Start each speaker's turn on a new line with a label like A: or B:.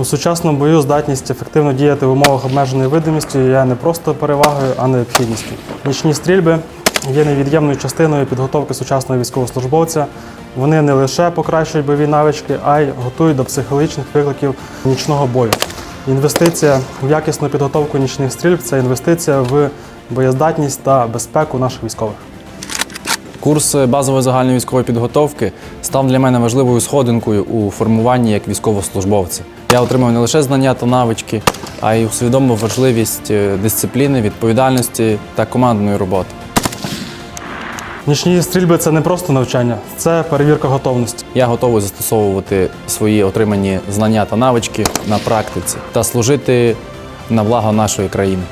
A: У сучасному бою здатність ефективно діяти в умовах обмеженої видимості є не просто перевагою, а необхідністю. Нічні стрільби є невід'ємною частиною підготовки сучасного військовослужбовця. Вони не лише покращують бойові навички, а й готують до психологічних викликів нічного бою. Інвестиція в якісну підготовку нічних стрільб це інвестиція в боєздатність та безпеку наших військових.
B: Курс базової загальної військової підготовки став для мене важливою сходинкою у формуванні як військовослужбовця. Я отримав не лише знання та навички, а й усвідомив важливість е, дисципліни, відповідальності та командної роботи.
A: Нічні стрільби це не просто навчання, це перевірка готовності.
B: Я готовий застосовувати свої отримані знання та навички на практиці та служити на благо нашої країни.